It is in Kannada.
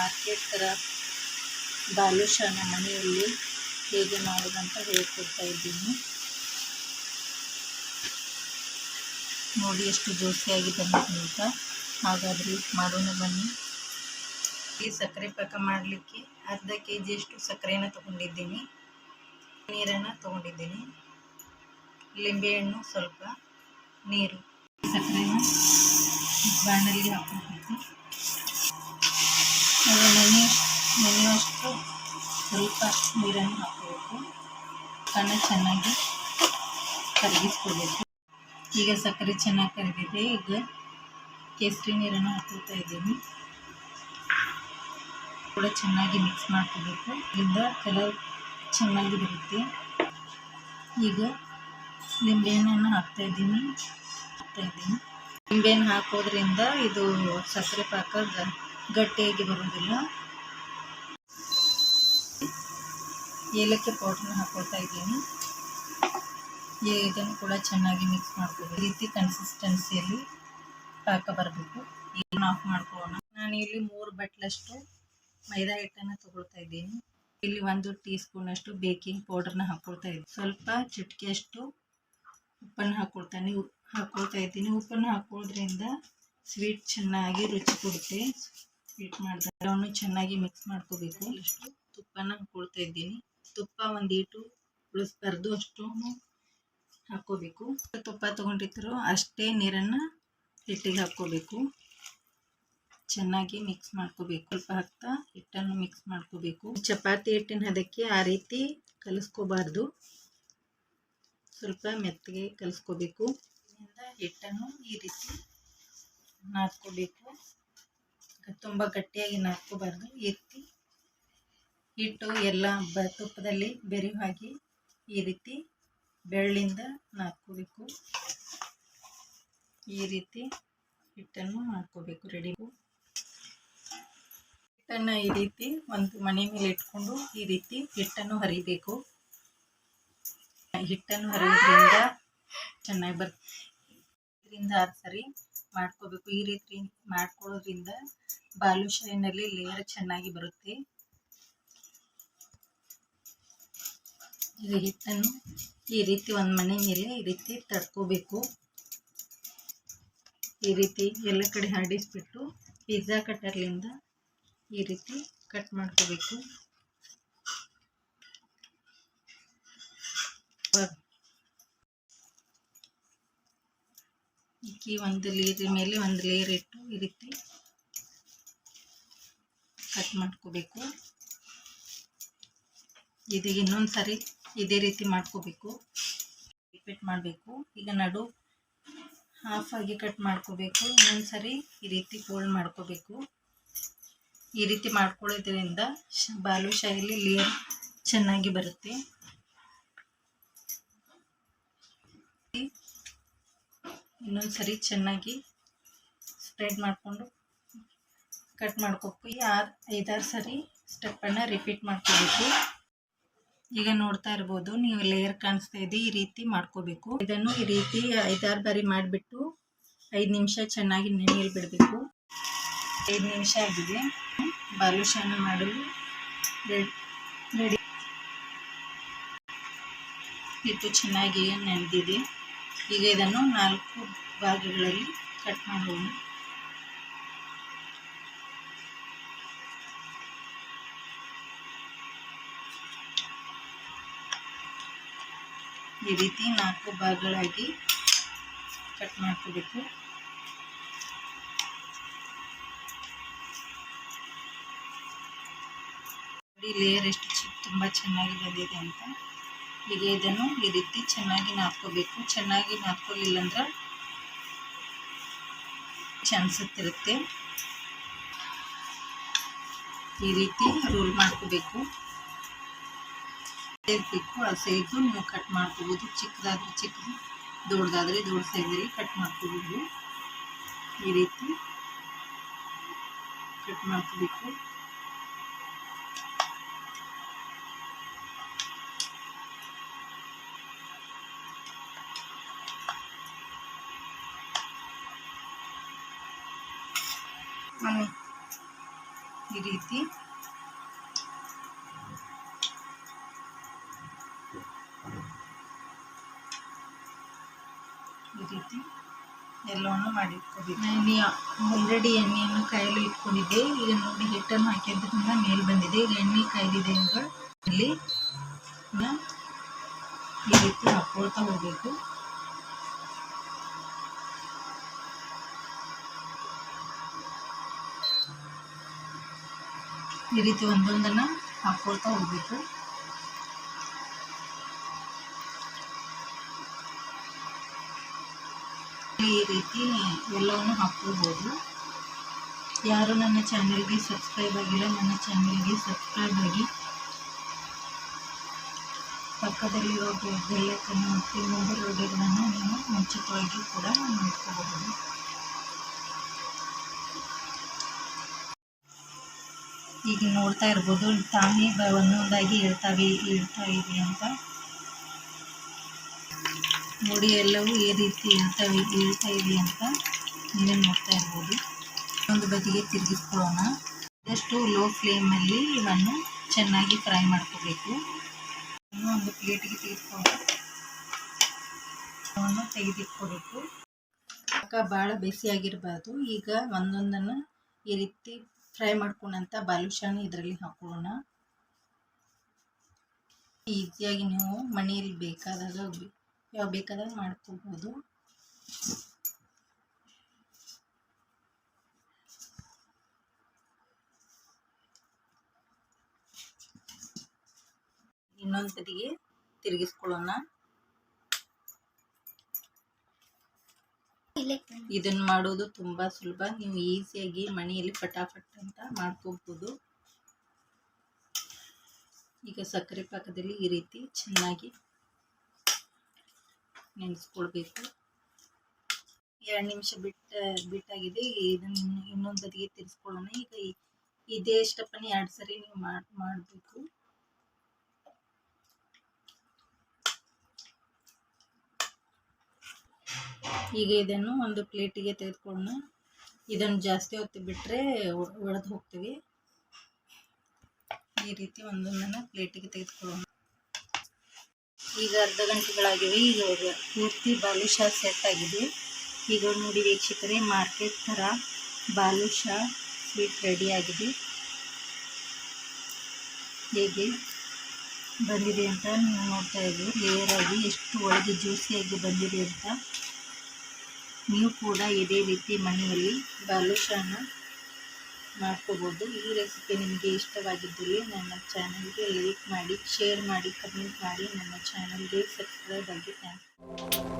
ಮಾರ್ಕೆಟ್ ಥರ ಬಾದುಷಾನ ಮನೆಯಲ್ಲಿ ಹೇಗೆ ಮಾಡೋದಂತ ಹೇಳ್ಕೊಡ್ತಾ ಇದ್ದೀನಿ. ನೋಡಿ ಎಷ್ಟು ಜೋಸಿಯಾಗಿ ಅಂತ ಹಾಗಾದರೆ ಮಾಡೋಣ ಬನ್ನಿ. ಈ ಸಕ್ಕರೆ ಪಾಕ ಮಾಡಲಿಕ್ಕೆ ಅರ್ಧ ಕೆ ಜಿಯಷ್ಟು ಸಕ್ಕರೆನ ತೊಗೊಂಡಿದ್ದೀನಿ. ನೀರನ್ನು ತೊಗೊಂಡಿದ್ದೀನಿ. ಲಿಂಬೆಹಣ್ಣು ಸ್ವಲ್ಪ, ನೀರು. ಸಕ್ಕರೆನ ಬಾಣಲ್ಲಿ ಹಾಕೋಬೇಕು ಸ್ವಲ್ಪ ನೀರನ್ನು ಹಾಕಬೇಕು ಕಣ್ಣ ಚೆನ್ನಾಗಿ ಕರಗಿಸ್ಕೋಬೇಕು. ಈಗ ಸಕ್ಕರೆ ಚೆನ್ನಾಗಿ ಕರಗಿದೆ. ಈಗ ಕೇಸರಿ ನೀರನ್ನು ಹಾಕೋತಾ ಇದ್ದೀನಿ. ಕೂಡ ಚೆನ್ನಾಗಿ ಮಿಕ್ಸ್ ಮಾಡ್ಕೋಬೇಕು. ಇದರಿಂದ ಕಲರ್ ಚೆನ್ನಾಗಿ ಬರುತ್ತೆ. ಈಗ ನಿಂಬೆಹಣ್ಣನ್ನು ಹಾಕ್ತಾ ಇದ್ದೀನಿ. ಹಾಕ್ತಾ ಇದ್ದೀನಿ. ನಿಂಬೆಹಣ್ಣು ಹಾಕೋದ್ರಿಂದ ಇದು ಸಕ್ಕರೆ ಪಾಕ ಗಟ್ಟಿಯಾಗಿ ಬರೋದಿಲ್ಲ. ಏಲಕ್ಕಿ ಪೌಡ್ರನ್ನ ಹಾಕೊಳ್ತಾ ಇದ್ದೀನಿ. ಇದನ್ನು ಕೂಡ ಚೆನ್ನಾಗಿ ಮಿಕ್ಸ್ ಮಾಡ್ಕೋಬೇಕು ಈ ರೀತಿ ಕನ್ಸಿಸ್ಟೆನ್ಸಿಯಲ್ಲಿ ಪಾಕ ಬರಬೇಕು. ಇದನ್ನು ಆಫ್ ಮಾಡ್ಕೊಳ್ಳೋಣ. ನಾನು ಇಲ್ಲಿ ಮೂರು ಬಟ್ಲಷ್ಟು ಮೈದಾ ಹಿಟ್ಟನ್ನು ತಗೊಳ್ತಾ ಇದ್ದೀನಿ. ಇಲ್ಲಿ ಒಂದು ಟೀ ಸ್ಪೂನಷ್ಟು ಬೇಕಿಂಗ್ ಪೌಡರ್ನ ಹಾಕೊಳ್ತಾ ಇದ್ದೀನಿ. ಸ್ವಲ್ಪ ಚಿಟಿಕೆಯಷ್ಟು ಉಪ್ಪನ್ನು ಹಾಕೊಳ್ತಾನೆ. ಹಾಕೊಳ್ತಾ ಇದ್ದೀನಿ. ಉಪ್ಪನ್ನು ಹಾಕೋದ್ರಿಂದ ಸ್ವೀಟ್ ಚೆನ್ನಾಗಿ ರುಚಿ ಕೊಡುತ್ತೆ. ಸ್ವೀಟ್ ಮಾಡಿದಾಗ ಚೆನ್ನಾಗಿ ಮಿಕ್ಸ್ ಮಾಡ್ಕೋಬೇಕು ಇಷ್ಟು ತುಪ್ಪನ ಹಾಕೊಳ್ತಾ ಇದ್ದೀನಿ. ತುಪ್ಪ ಒಂದು ಈಟು ಉಳಿಸ್ಬಾರ್ದು ಅಷ್ಟು ಹಾಕ್ಕೋಬೇಕು. ತುಪ್ಪ ತೊಗೊಂಡಿದ್ರು ಅಷ್ಟೇ ನೀರನ್ನು ಹಿಟ್ಟಿಗೆ ಹಾಕ್ಕೋಬೇಕು. ಚೆನ್ನಾಗಿ ಮಿಕ್ಸ್ ಮಾಡ್ಕೋಬೇಕು. ಸ್ವಲ್ಪ ಹಾಕ್ತಾ ಹಿಟ್ಟನ್ನು ಮಿಕ್ಸ್ ಮಾಡ್ಕೋಬೇಕು. ಚಪಾತಿ ಹಿಟ್ಟಿನ ಹದಕ್ಕೆ ಆ ರೀತಿ ಕಲಿಸ್ಕೋಬಾರ್ದು. ಸ್ವಲ್ಪ ಮೆತ್ತಗೆ ಕಲಿಸ್ಕೋಬೇಕು. ಹಿಟ್ಟನ್ನು ಈ ರೀತಿ ನಾದ್ಕೋಬೇಕು. ತುಂಬ ಗಟ್ಟಿಯಾಗಿ ನಾದ್ಕೋಬಾರ್ದು. ಈ ಹಿಟ್ಟು ಎಲ್ಲ ಬ ತುಪ್ಪದಲ್ಲಿ ಬೆರೆಯೋ ಹಾಕಿ ಈ ರೀತಿ ಬೆಳ್ಳಿಂದ ನಾದ್ಕೋಬೇಕು. ಈ ರೀತಿ ಹಿಟ್ಟನ್ನು ಮಾಡ್ಕೋಬೇಕು ರೆಡಿ ಹಿಟ್ಟನ್ನು ಈ ರೀತಿ ಒಂದು ಮನೆ ಮೇಲೆ ಇಟ್ಕೊಂಡು ಈ ರೀತಿ ಹಿಟ್ಟನ್ನು ಹರಿಬೇಕು. ಹಿಟ್ಟನ್ನು ಹರಿಯೋದ್ರಿಂದ ಚೆನ್ನಾಗಿ ಬರ್, ಇದರಿಂದ ಆರು ಸರಿ ಮಾಡ್ಕೋಬೇಕು. ಈ ರೀತಿ ಮಾಡ್ಕೊಳ್ಳೋದ್ರಿಂದ ಬಾಲುಶಾಹಿನಲ್ಲಿ ಲೇಯರ್ ಚೆನ್ನಾಗಿ ಬರುತ್ತೆ. ಈಗ ಹಿಟ್ಟನ್ನು ಈ ರೀತಿ ಒಂದು ಮನೆ ಮೇಲೆ ಈ ರೀತಿ ತಡ್ಕೋಬೇಕು ಈ ರೀತಿ ಎಲ್ಲ ಕಡೆ ಹರಡಿಸ್ಬಿಟ್ಟು ಪಿಜ್ಜಾ ಕಟರ್ಲಿಂದ ಈ ರೀತಿ ಕಟ್ ಮಾಡ್ಕೋಬೇಕು. ಇಕ್ಕಿ ಒಂದು ಲೇಯರ್ ಮೇಲೆ ಒಂದು ಲೇಯರ್ ಇಟ್ಟು ಈ ರೀತಿ ಕಟ್ ಮಾಡ್ಕೋಬೇಕು. ಇದೀಗ ಇನ್ನೊಂದು ಸಾರಿ ಇದೇ ರೀತಿ ಮಾಡ್ಕೋಬೇಕು. ರಿಪೀಟ್ ಮಾಡಬೇಕು. ಈಗ ನಡು ಹಾಫ್ ಆಗಿ ಕಟ್ ಮಾಡ್ಕೋಬೇಕು. ಇನ್ನೊಂದು ಸರಿ ಈ ರೀತಿ ಫೋಲ್ಡ್ ಮಾಡ್ಕೋಬೇಕು. ಈ ರೀತಿ ಮಾಡ್ಕೊಳ್ಳೋದ್ರಿಂದ ಶ ಶೈಲಿ ಲೇಯರ್ ಚೆನ್ನಾಗಿ ಬರುತ್ತೆ. ಇನ್ನೊಂದು ಸರಿ ಚೆನ್ನಾಗಿ ಸ್ಪ್ರೆಡ್ ಮಾಡಿಕೊಂಡು ಕಟ್ ಮಾಡ್ಕೋಬೇಕು. ಈ ಆರು, ಐದಾರು ಸರಿ ಸ್ಟೆಪ್ಪನ್ನು ರಿಪೀಟ್ ಮಾಡ್ಕೋಬೇಕು. ಈಗ ನೋಡ್ತಾ ಇರ್ಬೋದು, ನೀವು ಲೇಯರ್ ಕಾಣಿಸ್ತಾ ಇದೆ, ಈ ರೀತಿ ಮಾಡ್ಕೋಬೇಕು. ಇದನ್ನು ಈ ರೀತಿ ಐದಾರು ಬಾರಿ ಮಾಡಿಬಿಟ್ಟು ಐದು ನಿಮಿಷ ಚೆನ್ನಾಗಿ ನೆನೆಯಲ್ಲಿ ಬಿಡಬೇಕು. ಐದು ನಿಮಿಷ ಆಗಿದೆ. ಬಾಲುಶಾನ ಮಾಡಲು ರೆಡಿ ಇದು ಚೆನ್ನಾಗಿ ನೆನೆದಿದೆ. ಈಗ ಇದನ್ನು ನಾಲ್ಕು ಭಾಗಗಳಲ್ಲಿ ಕಟ್ ಮಾಡೋಣ. ಈ ರೀತಿ ನಾಲ್ಕು ಭಾಗಗಳಾಗಿ ಕಟ್ ಮಾಡ್ಕೋಬೇಕು. ನೋಡಿ ಲೇಯರ್ ಎಷ್ಟು ತುಂಬ ಚೆನ್ನಾಗಿ ಬಂದಿದೆ ಅಂತ. ಈಗ ಇದನ್ನು ಈ ರೀತಿ ಚೆನ್ನಾಗಿ ನಾದ್ಕೋಬೇಕು. ಚೆನ್ನಾಗಿ ನಾದ್ಕೊಳ್ಳಿಲ್ಲ ಅಂದ್ರೆ ಅನಿಸುತ್ತಿರುತ್ತೆ. ಈ ರೀತಿ ರೋಲ್ ಮಾಡ್ಕೋಬೇಕು. ಬೇಕು ಆ ಸೈಜು ನೀವು ಕಟ್ ಮಾಡ್ಕೋಬೋದು. ಚಿಕ್ಕದಾದ್ರೆ ಚಿಕ್ಕದು, ದೊಡ್ಡದಾದ್ರೆ ದೊಡ್ಡ ಸೈಜಲ್ಲಿ ಕಟ್ ಮಾಡ್ಕೋಬೋದು. ಈ ರೀತಿ ಕಟ್ ಮಾಡ್ಕೋಬೇಕು. ಮಮ್ಮಿ ಈ ರೀತಿ ಈ ರೀತಿ ಎಲ್ಲವನ್ನು ಮಾಡಿ ಇಟ್ಕೋಬೇಕು ನಾನು ಆಲ್ರೆಡಿ ಎಣ್ಣೆಯನ್ನು ಕಾಯಲು ಇಟ್ಕೊಂಡಿದ್ದೆ. ಈಗ ನೋಡಿ ಹಿಟ್ಟನ್ನು ಹಾಕಿದ್ರಿಂದ ಮೇಲೆ ಬಂದಿದೆ. ಈಗ ಎಣ್ಣೆ ಕಾಯ್ದಿದೆ ಈಗ ಇಲ್ಲಿ. ಈ ರೀತಿ ಹಾಕೊಳ್ತಾ ಹೋಗಬೇಕು. ಈ ರೀತಿ ಒಂದೊಂದನ್ನು ಹಾಕೊಳ್ತಾ ಹೋಗಬೇಕು. ಈ ರೀತಿ ಎಲ್ಲವನ್ನು ಹಾಕ್ಕೋಬೋದು. ಯಾರು ನನ್ನ ಚಾನಲ್ಗೆ ಸಬ್ಸ್ಕ್ರೈಬ್ ಆಗಿಲ್ಲ, ನನ್ನ ಚಾನಲ್ಗೆ ಸಬ್ಸ್ಕ್ರೈಬ್ ಆಗಿ. ಪಕ್ಕದಲ್ಲಿರೋ ಬೆಲ್ಲಕ್ಕನ್ನು ಮತ್ತು ಅಡುಗೆಗಳನ್ನು ನೀವು ಮುಂಚಿತವಾಗಿ ಕೂಡ ನೋಡ್ಕೋಬಹುದು. ಈಗ ನೋಡ್ತಾ ಇರ್ಬೋದು, ತಾನೇ ಒಂದೊಂದಾಗಿ ಹೇಳ್ತಾವೆ ಹೇಳ್ತಾ ಇವೆ ಅಂತ ನೋಡಿ ಎಲ್ಲವೂ ಈ ರೀತಿ ಹೇಳ್ತವೆ ಹೇಳ್ತಾ ಇದೆ ಅಂತ ನೀವೇ ನೋಡ್ತಾ ಇರ್ಬೋದು. ಒಂದು ಬದಿಗೆ ತಿರುಗಿಸ್ಕೊಳ್ಳೋಣ. ಆದಷ್ಟು ಲೋ ಫ್ಲೇಮಲ್ಲಿ ಇವನ್ನು ಚೆನ್ನಾಗಿ ಫ್ರೈ ಮಾಡ್ಕೋಬೇಕು. ಒಂದು ಪ್ಲೇಟಿಗೆ ತೆಗೆದುಕೊಂಡು ತೆಗೆದಿಟ್ಕೋಬೇಕು. ಅಕ್ಕ ಭಾಳ ಬಿಸಿಯಾಗಿರಬಾರ್ದು ಈಗ ಒಂದೊಂದನ್ನು ಈ ರೀತಿ ಫ್ರೈ ಮಾಡ್ಕೊಂಡಂಥ ಬಾಲುಷಾನ ಇದರಲ್ಲಿ ಹಾಕೊಳ್ಳೋಣ. ಈಸಿಯಾಗಿ ನೀವು ಮನೆಯಲ್ಲಿ ಬೇಕಾದಾಗ ಯಾವ ಬೇಕಾದಾಗ ಮಾಡ್ಕೋಬೋದು. ಇನ್ನೊಂದು ತಿರುಗಿಸ್ಕೊಳ್ಳೋಣ. ಇದನ್ನ ಮಾಡೋದು ತುಂಬಾ ಸುಲಭ. ನೀವು ಈಸಿಯಾಗಿ ಮನೆಯಲ್ಲಿ ಫಟಾಫಟ್ ಅಂತ ಮಾಡ್ಕೋಬಹುದು ಈಗ ಸಕ್ಕರೆ ಪಾಕದಲ್ಲಿ ಈ ರೀತಿ ಚೆನ್ನಾಗಿ ನೆನೆಸ್ಕೊಳ್ಬೇಕು. ಎರಡು ನಿಮಿಷ ಬಿಟ್ಟ, ಬಿಟ್ಟಾಗಿದೆ. ಇದನ್ನು ಇನ್ನೊಂದು ಬದಿಗೆ ತಿರ್ಸ್ಕೊಳ್ಳೋಣ. ಈಗ ಇದೇ ಸ್ಟೆಪ್ಪನ್ನು ಎರಡು ಸರಿ ನೀವು ಮಾಡಿ, ಮಾಡಬೇಕು. ಈಗ ಇದನ್ನು ಒಂದು ಪ್ಲೇಟಿಗೆ ತೆಗೆದುಕೊಳ್ಳೋಣ. ಇದನ್ನು ಜಾಸ್ತಿ ಹೊತ್ತು ಬಿಟ್ಟರೆ ಒಡೆದು ಹೋಗ್ತೀವಿ. ಈ ರೀತಿ ಒಂದೊಂದನ್ನು ಪ್ಲೇಟಿಗೆ ತೆಗೆದುಕೊಳ್ಳೋಣ. ಈಗ ಅರ್ಧ ಗಂಟೆಗಳಾಗಿವೆ ಈಗ ಪೂರ್ತಿ ಬಾಲುಷ ಸೆಟ್ ಆಗಿದೆ. ಈಗ ನೋಡಿ ವೀಕ್ಷಕರೇ ಮಾರ್ಕೆಟ್ ಥರ ಬಾಲುಷ ಸ್ವೀಟ್ ರೆಡಿ ಆಗಿದೆ. ಹೇಗೆ ಬಂದಿದೆ ಅಂತ ನೀವು ನೋಡ್ತಾ ಇದ್ದೀವಿ ಲೇಯರ್ ಆಗಿ ಎಷ್ಟು ಒಳಗೆ ಜ್ಯೂಸಿಯಾಗಿ ಬಂದಿದೆ ಅಂತ ನೀವು ಕೂಡ ಇದೇ ರೀತಿ ಮನೆಯಲ್ಲಿ ಬಾಲುಷಾನ ಮಾಡ್ಕೋಬೋದು. ಈ ರೆಸಿಪಿ ನಿಮಗೆ ಇಷ್ಟವಾಗಿದ್ದಲ್ಲಿ ನನ್ನ ಚಾನಲ್ಗೆ ಲೈಕ್ ಮಾಡಿ ಶೇರ್ ಮಾಡಿ ಕಮೆಂಟ್ ಮಾಡಿ. ನನ್ನ ಚಾನಲ್ಗೆ ಸಬ್ಸ್ಕ್ರೈಬ್ ಆಗಿ. ಥ್ಯಾಂಕ್